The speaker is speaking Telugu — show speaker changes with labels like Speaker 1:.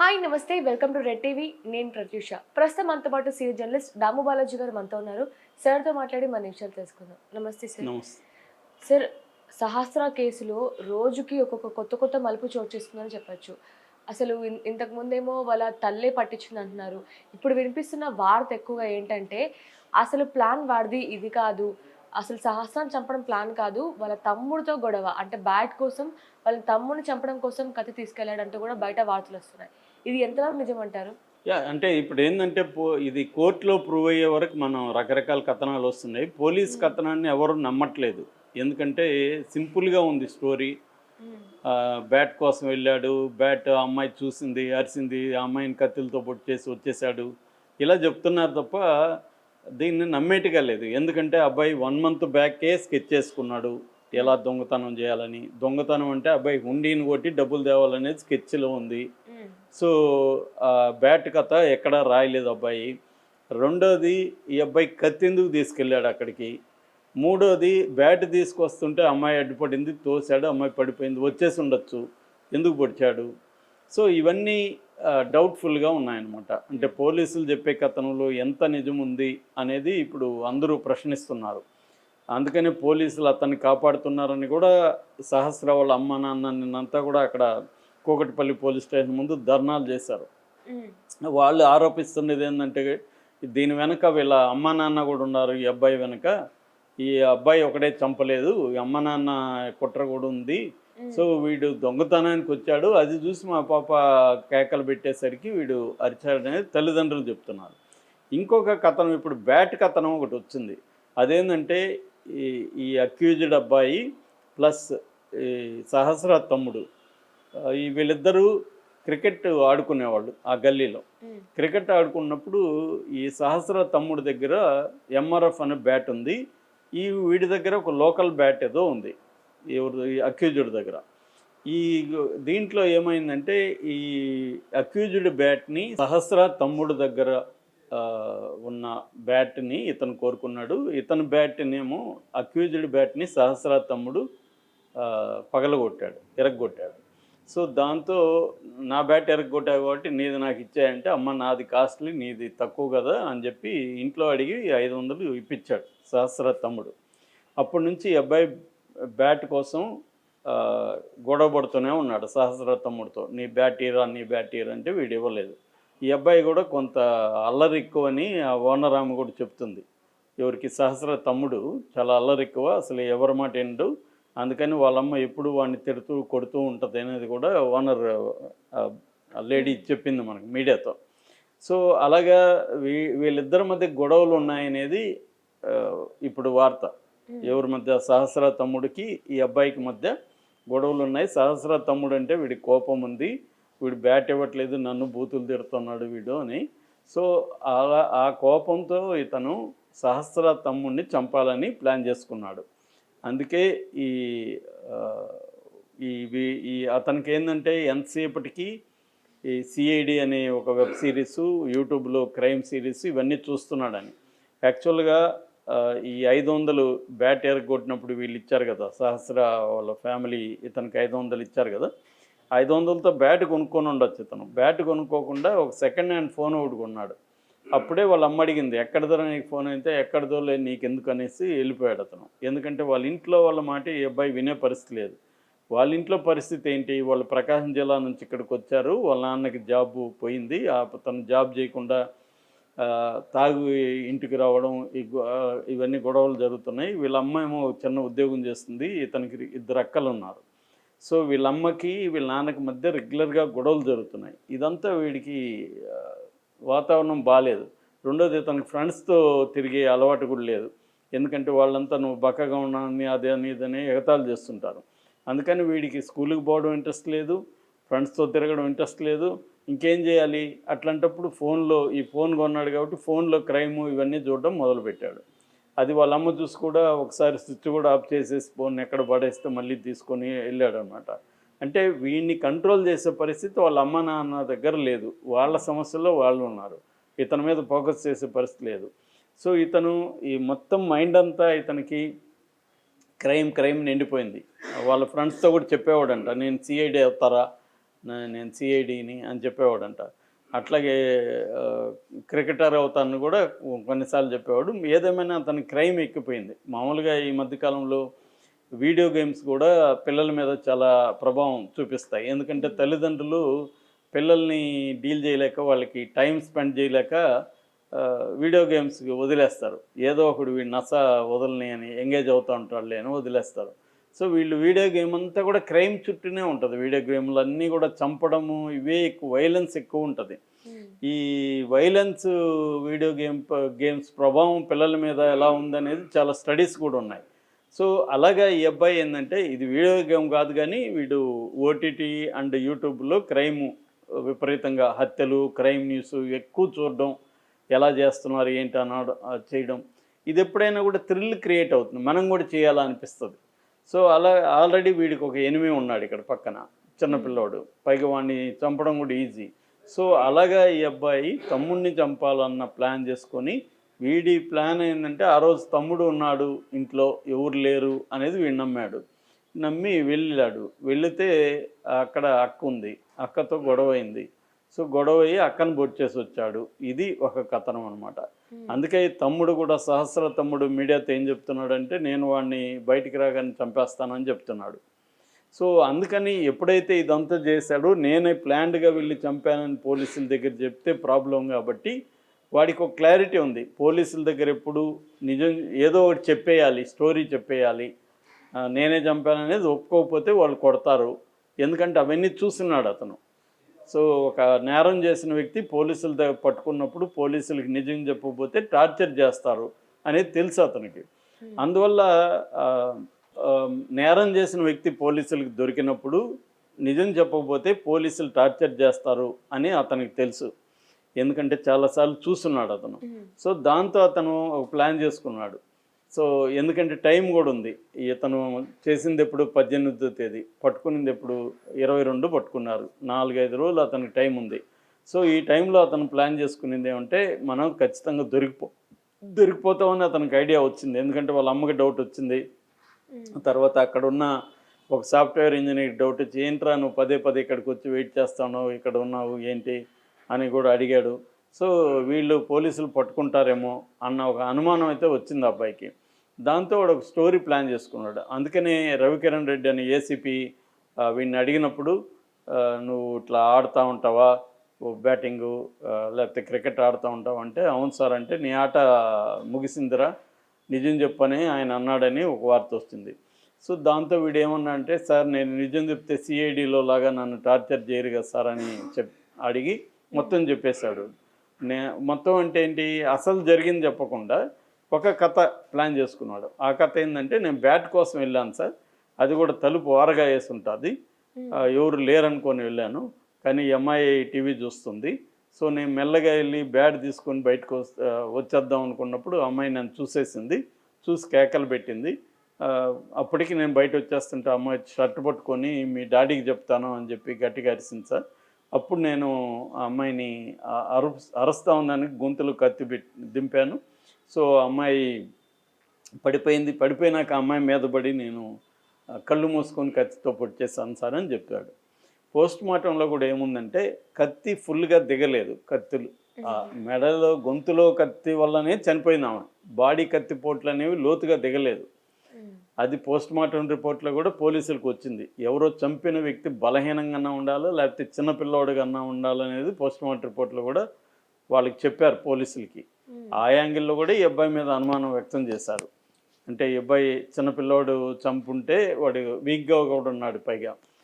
Speaker 1: హాయ్ నమస్తే. Welcome to Red TV. నేను ప్రత్యూష. ప్రస్తుతం మనతో పాటు సీనియర్ జర్నలిస్ట్ దాము బాలాజీ గారు మనతో ఉన్నారు. సార్తో మాట్లాడి మన విషయాలు తెలుసుకుందాం. నమస్తే సార్. సార్ సహస్ర కేసులో రోజుకి ఒక్కొక్క కొత్త కొత్త మలుపు చోటు చేసుకుందని చెప్పొచ్చు. అసలు ఇంతకు ముందేమో వాళ్ళ తల్లే పట్టించింది అంటున్నారు. ఇప్పుడు వినిపిస్తున్న వార్త ఎక్కువగా ఏంటంటే అసలు ప్లాన్ వాడిది ఇది కాదు. అసలు సహస్రాన్ని చంపడం ప్లాన్ కాదు. వాళ్ళ తమ్ముడితో గొడవ. అంటే బ్యాట్ కోసం వాళ్ళ తమ్ముడిని చంపడం కోసం కత్తి తీసుకెళ్ళాడంటూ కూడా బయట వార్తలు వస్తున్నాయి. ఇది ఎంతవరకు నిజం అంటారు
Speaker 2: యా అంటే ఇప్పుడు ఏంటంటే పో ఇది కోర్టులో ప్రూవ్ అయ్యే వరకు మనం రకరకాల కథనాలు వస్తున్నాయి. పోలీస్ కథనాన్ని ఎవరు నమ్మట్లేదు. ఎందుకంటే సింపుల్గా ఉంది స్టోరీ. బ్యాట్ కోసం వెళ్ళాడు. బ్యాట్ అమ్మాయి చూసింది అరిసింది ఆ అమ్మాయిని కత్తులతో పొట్టు చేసి వచ్చేసాడు. ఇలా చెప్తున్నారు తప్ప దీన్ని నమ్మేట్టుగా లేదు. ఎందుకంటే అబ్బాయి వన్ మంత్ బ్యాకే స్కెచ్ చేసుకున్నాడు. ఎలా దొంగతనం చేయాలని. దొంగతనం అంటే అబ్బాయి హుండీని కొట్టి డబ్బులు తేవాలనేది స్కెచ్లో ఉంది. సో ఆ బ్యాట్ కథ ఎక్కడా రాయలేదు అబ్బాయి. రెండోది ఈ అబ్బాయి కత్తి ఎందుకు తీసుకెళ్ళాడు అక్కడికి. మూడోది బ్యాట్ తీసుకొస్తుంటే అమ్మాయి అడ్డుపడింది తోసాడు అమ్మాయి పడిపోయింది వచ్చేసి ఉండొచ్చు. ఎందుకు పొడిచాడు? సో ఇవన్నీ డౌట్ఫుల్గా ఉన్నాయన్నమాట. అంటే పోలీసులు చెప్పే కథనంలో ఎంత నిజం ఉంది అనేది ఇప్పుడు అందరూ ప్రశ్నిస్తున్నారు. అందుకనే పోలీసులు అతన్ని కాపాడుతున్నారని కూడా సహస్ర వాళ్ళ అమ్మ నాన్న నిన్నంతా కూడా అక్కడ కూకటిపల్లి పోలీస్ స్టేషన్ ముందు ధర్నాలు చేశారు. వాళ్ళు ఆరోపిస్తున్నది ఏంటంటే దీని వెనక వీళ్ళ అమ్మ నాన్న కూడా ఉన్నారు ఈ అబ్బాయి వెనక. ఈ అబ్బాయి ఒకడే చంపలేదు ఈ అమ్మ నాన్న కుట్ర కూడా ఉంది. సో వీడు దొంగతనానికి వచ్చాడు అది చూసి మా పాప కేకలు పెట్టేసరికి వీడు అరిచాడనేది తల్లిదండ్రులు చెప్తున్నారు. ఇంకొక కథనం ఇప్పుడు బ్యాట్ కథనం ఒకటి వచ్చింది. అదేంటంటే ఈ ఈ అక్యూజ్డ్ అబ్బాయి ప్లస్ ఈ సహస్ర తమ్ముడు ఈ వీళ్ళిద్దరూ క్రికెట్ ఆడుకునేవాళ్ళు ఆ గల్లీలో. క్రికెట్ ఆడుకున్నప్పుడు ఈ సహస్ర తమ్ముడి దగ్గర ఎంఆర్ఎఫ్ అనే బ్యాట్ ఉంది. ఈ వీడి దగ్గర ఒక లోకల్ బ్యాట్ ఏదో ఉంది. ఎవరు ఈ అక్యూజ్డ్ దగ్గర. ఈ దీంట్లో ఏమైందంటే ఈ అక్యూజ్డ్ బ్యాట్ని సహస్ర తమ్ముడు దగ్గర ఉన్న బ్యాట్ని ఇతను కోరుకున్నాడు. ఇతని బ్యాట్నేమో అక్యూజ్డ్ బ్యాట్ని సహస్ర తమ్ముడు పగలగొట్టాడు ఎరగొట్టాడు సో దాంతో నా బ్యాట్ ఎరగొట్టావు కాబట్టి నీది నాకు ఇచ్చాయంటే అమ్మ నాది కాస్ట్లీ నీది తక్కువ కదా అని చెప్పి ఇంట్లో అడిగి ఐదు వందలు ఇప్పించాడు సహస్ర తమ్ముడు. అప్పటి నుంచి ఈ అబ్బాయి బ్యాట్ కోసం గొడవ పడుతూనే ఉన్నాడు సహస్ర తమ్ముడితో. నీ బ్యాట్ ఇరా నీ బ్యాట్ ఇరా అంటే వీడు ఇవ్వలేదు. ఈ అబ్బాయి కూడా కొంత అల్లరి ఎక్కువ అని ఆ ఓనర్ ఆమె కూడా చెప్తుంది. ఎవరికి సహస్ర తమ్ముడు చాలా అల్లరి ఎక్కువ అసలు ఎవరి మాట ఏంటో అందుకని వాళ్ళమ్మ ఎప్పుడు వాడిని తిడుతూ కొడుతూ ఉంటుంది అనేది కూడా ఓనర్ లేడీ చెప్పింది మనకు మీడియాతో. సో అలాగా వీ వీళ్ళిద్దరి మధ్య గొడవలు ఉన్నాయనేది ఇప్పుడు వార్త. ఎవరి మధ్య? సహస్ర తమ్ముడికి ఈ అబ్బాయికి మధ్య గొడవలు ఉన్నాయి. సహస్ర తమ్ముడు అంటే వీడి కోపం ఉంది. వీడు బ్యాట్ ఇవ్వట్లేదు నన్ను బూతులు తిడుతున్నాడు వీడు అని. సో అలా ఆ కోపంతో ఇతను సహస్ర తమ్ముడిని చంపాలని ప్లాన్ చేసుకున్నాడు. అందుకే ఈ ఇవి ఈ అతనికి ఏంటంటే ఎంతసేపటికి ఈ సిఐడి అనే ఒక వెబ్ సిరీస్ యూట్యూబ్లో క్రైమ్ సిరీస్ ఇవన్నీ చూస్తున్నాడని. యాక్చువల్గా ఈ ఐదు వందలు బ్యాట్ ఎరగొట్టినప్పుడు వీళ్ళు ఇచ్చారు కదా సహస్ర వాళ్ళ ఫ్యామిలీ ఇతనికి ఐదు వందలు ఇచ్చారు కదా ఐదు వందలతో బ్యాట్ కొనుక్కొని ఉండొచ్చు ఇతను. బ్యాట్ కొనుక్కోకుండా ఒక సెకండ్ హ్యాండ్ ఫోన్ ఒకటి కొన్నాడు. అప్పుడే వాళ్ళ అమ్మ అడిగింది ఎక్కడిదో నీకు ఫోన్ అయితే ఎక్కడిదో లేదు నీకు ఎందుకు అనేసి వెళ్ళిపోయాడు అతను. ఎందుకంటే వాళ్ళ ఇంట్లో వాళ్ళ మాట ఈ అబ్బాయి వినే పరిస్థితి లేదు. వాళ్ళ ఇంట్లో పరిస్థితి ఏంటి? వాళ్ళు ప్రకాశం జిల్లా నుంచి ఇక్కడికి వచ్చారు వాళ్ళ నాన్నకి జాబ్ పోయింది తను జాబ్ చేయకుండా తాగు ఇంటికి రావడం ఇవన్నీ గొడవలు జరుగుతున్నాయి. వీళ్ళ అమ్మ ఏమో చిన్న ఉద్యోగం చేస్తుంది ఇతనికి ఇద్దరు అక్కలు ఉన్నారు. సో వీళ్ళమ్మకి వీళ్ళ నాన్నకి మధ్య రెగ్యులర్గా గొడవలు జరుగుతున్నాయి. ఇదంతా వీడికి వాతావరణం బాగాలేదు రెండోది తనకు ఫ్రెండ్స్తో తిరిగే అలవాటు కూడా లేదు. ఎందుకంటే వాళ్ళంతా నువ్వు బక్కగా ఉన్నాని అదే అని ఇదని ఎగతాళి చేస్తుంటారు. అందుకని వీడికి స్కూల్కి పోవడం ఇంట్రెస్ట్ లేదు ఫ్రెండ్స్తో తిరగడం ఇంట్రెస్ట్ లేదు. ఇంకేం చేయాలి? అట్లాంటప్పుడు ఫోన్లో ఈ ఫోన్ కొన్నాడు కాబట్టి ఫోన్లో క్రైమ్ ఇవన్నీ చూడడం మొదలుపెట్టాడు. అది వాళ్ళ అమ్మ చూసి కూడా ఒకసారి స్విచ్ కూడా ఆఫ్ చేసేసి ఫోన్ ఎక్కడ పడేస్తే మళ్ళీ తీసుకొని వెళ్ళాడు అనమాట అంటే వీడిని కంట్రోల్ చేసే పరిస్థితి వాళ్ళ అమ్మ నాన్న దగ్గర లేదు. వాళ్ళ సమస్యల్లో వాళ్ళు ఉన్నారు. ఇతని మీద ఫోకస్ చేసే పరిస్థితి లేదు. సో ఇతను ఈ మొత్తం మైండ్ అంతా ఇతనికి క్రైమ్ క్రైమ్ నిండిపోయింది. వాళ్ళ ఫ్రెండ్స్తో కూడా చెప్పేవాడంట నేను సిఐడి అవుతారా? నేను సిఐడిని అని చెప్పేవాడంట. అట్లాగే క్రికెటర్ అవుతాను కూడా కొన్నిసార్లు చెప్పేవాడు. ఏదేమైనా అతని క్రైమ్ ఎక్కిపోయింది. మామూలుగా ఈ మధ్యకాలంలో వీడియో గేమ్స్ కూడా పిల్లల మీద చాలా ప్రభావం చూపిస్తాయి. ఎందుకంటే తల్లిదండ్రులు పిల్లల్ని డీల్ చేయలేక వాళ్ళకి టైం స్పెండ్ చేయలేక వీడియో గేమ్స్ వదిలేస్తారు. ఏదో ఒకడు వీడి నస వదలని అని ఎంగేజ్ అవుతూ ఉంటాడులే అని వదిలేస్తారు. సో వీళ్ళు వీడియో గేమ్ అంతా కూడా క్రైమ్ చుట్టూనే ఉంటుంది. వీడియో గేమ్లు అన్నీ కూడా చంపడము ఇవే ఎక్కువ వైలెన్స్ ఎక్కువ ఉంటుంది. ఈ వైలెన్స్ వీడియో గేమ్ గేమ్స్ ప్రభావం పిల్లల మీద ఎలా ఉందనేది చాలా స్టడీస్ కూడా ఉన్నాయి. సో అలాగా ఈ అబ్బాయి ఏంటంటే ఇది వీడియో గేమ్ కాదు కానీ వీడు ఓటీటీ అండ్ యూట్యూబ్లో క్రైమ్ విపరీతంగా హత్యలు క్రైమ్ న్యూస్ ఎక్కువ చూడడం ఎలా చేస్తున్నారు ఏంటి అన్నాడు ఆ చేయడం. ఇది ఎప్పుడైనా కూడా థ్రిల్ క్రియేట్ అవుతుంది. మనం కూడా చేయాలనిపిస్తుంది సో అలా ఆల్రెడీ వీడికి ఒక ఎనిమి ఉన్నాడు ఇక్కడ పక్కన చిన్నపిల్లోడు పైగా వాడిని చంపడం కూడా ఈజీ. సో అలాగా ఈ అబ్బాయి తమ్ముడిని చంపాలన్న ప్లాన్ చేసుకొని వీడి ప్లాన్ ఏంటంటే ఆ రోజు తమ్ముడు ఉన్నాడు ఇంట్లో ఎవరు లేరు అనేది వీడు నమ్మాడు. నమ్మి వెళ్ళాడు. వెళితే అక్కడ అక్క ఉంది. అక్కతో గొడవ అయింది. సో గొడవ అయ్యి అక్కను బొచ్చేసి వచ్చాడు. ఇది ఒక కథనం అనమాట అందుకే తమ్ముడు కూడా సహస్ర తమ్ముడు మీడియాతో ఏం చెప్తున్నాడంటే నేను వాడిని బయటికి రాగానే చంపేస్తానని చెప్తున్నాడు. సో అందుకని ఎప్పుడైతే ఇదంతా చేశాడో నేనే ప్లాన్డ్గా వెళ్ళి చంపానని పోలీసుల దగ్గర చెప్తే ప్రాబ్లం కాబట్టి వాడికి ఒక క్లారిటీ ఉంది. పోలీసుల దగ్గర ఎప్పుడు నిజం ఏదో ఒకటి చెప్పేయాలి స్టోరీ చెప్పేయాలి. నేనే చంపాననేది ఒప్పుకోకపోతే వాళ్ళు కొడతారు. ఎందుకంటే అవన్నీ చూస్తున్నాడు అతను. సో ఒక నేరం చేసిన వ్యక్తి పోలీసుల దగ్గర పట్టుకున్నప్పుడు పోలీసులకి నిజం చెప్పకపోతే టార్చర్ చేస్తారు అనేది తెలుసు అతనికి. అందువల్ల నేరం చేసిన వ్యక్తి పోలీసులకు దొరికినప్పుడు నిజం చెప్పకపోతే పోలీసులు టార్చర్ చేస్తారు అని అతనికి తెలుసు. ఎందుకంటే చాలాసార్లు చూస్తున్నాడు అతను. సో దాంతో అతను ఒక ప్లాన్ చేసుకున్నాడు. సో ఎందుకంటే టైం కూడా ఉంది. ఇతను చేసింది ఎప్పుడు పద్దెనిమిదో తేదీ పట్టుకునింది ఎప్పుడు ఇరవై రెండు పట్టుకున్నారు. నాలుగైదు రోజులు అతనికి టైం ఉంది. సో ఈ టైంలో అతను ప్లాన్ చేసుకునేది ఏమంటే మనం ఖచ్చితంగా దొరికిపో దొరికిపోతామని అతనికి ఐడియా వచ్చింది. ఎందుకంటే వాళ్ళ అమ్మకి డౌట్ వచ్చింది. తర్వాత అక్కడ ఉన్న ఒక సాఫ్ట్వేర్ ఇంజనీర్ డౌట్ వచ్చి ఏంట్రా నువ్వు పదే పదే ఇక్కడికి వచ్చి వెయిట్ చేస్తున్నావు? ఇక్కడ ఉన్నావు? ఏంటి? అని కూడా అడిగాడు. సో వీళ్ళు పోలీసులు పట్టుకుంటారేమో అన్న ఒక అనుమానం అయితే వచ్చింది అబ్బాయికి. దాంతో వాడు ఒక స్టోరీ ప్లాన్ చేసుకున్నాడు. అందుకనే రవికిరణ్ రెడ్డి అని ఏసీపీ వీడిని అడిగినప్పుడు నువ్వు ఇట్లా ఆడుతూ ఉంటావా? బ్యాటింగు లేకపోతే క్రికెట్ ఆడుతూ ఉంటావా? అంటే అవును సార్ అంటే నీ ఆట ముగిసిందిరా నిజం చెప్పని ఆయన అన్నాడని ఒక వార్త వస్తుంది. సో దాంతో వీడు ఏమన్నా అంటే సార్ నేను నిజం చెప్తే సిఐడిలో లాగా నన్ను టార్చర్ చేయరు కదా సార్ అని చెప్ అడిగి మొత్తం చెప్పేశాడు. నే మొత్తం అంటే ఏంటి? అసలు జరిగింది చెప్పకుండా ఒక కథ ప్లాన్ చేసుకున్నాడు. ఆ కథ ఏంటంటే నేను బ్యాట్ కోసం వెళ్ళాను సార్. అది కూడా తలుపు ఓరగా వేసి ఉంటుంది. ఎవరు లేరనుకొని వెళ్ళాను. కానీ అమ్మాయి టీవీ చూస్తుంది. సో నేను మెల్లగా వెళ్ళి బ్యాట్ తీసుకొని బయటకు వచ్చేద్దాం అనుకున్నప్పుడు అమ్మాయి నన్ను చూసేసింది. చూసి కేకలు పెట్టింది. అప్పటికి నేను బయట వచ్చేస్తుంటే అమ్మాయి షర్ట్ పట్టుకొని మీ డాడీకి చెప్తాను అని చెప్పి గట్టిగా అరిసింది సార్. అప్పుడు నేను ఆ అమ్మాయిని అరు అరుస్తా ఉందని గొంతులు కత్తి పెట్టి దింపాను. సో అమ్మాయి పడిపోయింది పడిపోయినాక అమ్మాయి మీద పడి నేను కళ్ళు మూసుకొని కత్తితో పొడిచేసాను సార్ అని చెప్పాడు. పోస్ట్ మార్టంలో కూడా ఏముందంటే కత్తి ఫుల్గా దిగలేదు కత్తులు. ఆ మెడలో గొంతులో కత్తి వల్లనే చనిపోయింది ఆమె. బాడీ కత్తి పోట్లు అనేవి లోతుగా దిగలేదు. అది పోస్ట్ మార్టం రిపోర్ట్లో కూడా పోలీసులకు వచ్చింది. ఎవరో చంపిన వ్యక్తి బలహీనంగా ఉండాలో లేకపోతే చిన్నపిల్లోడుగా ఉండాలనేది పోస్ట్ మార్టం రిపోర్ట్లో కూడా వాళ్ళకి చెప్పారు పోలీసులకి. ఆ యాంగిల్లో కూడా ఈ అబ్బాయి మీద అనుమానం వ్యక్తం చేశారు. అంటే ఈ అబ్బాయి చిన్నపిల్లోడు చంపుంటే వాడు వీక్గా కూడా ఉన్నాడు పైగా.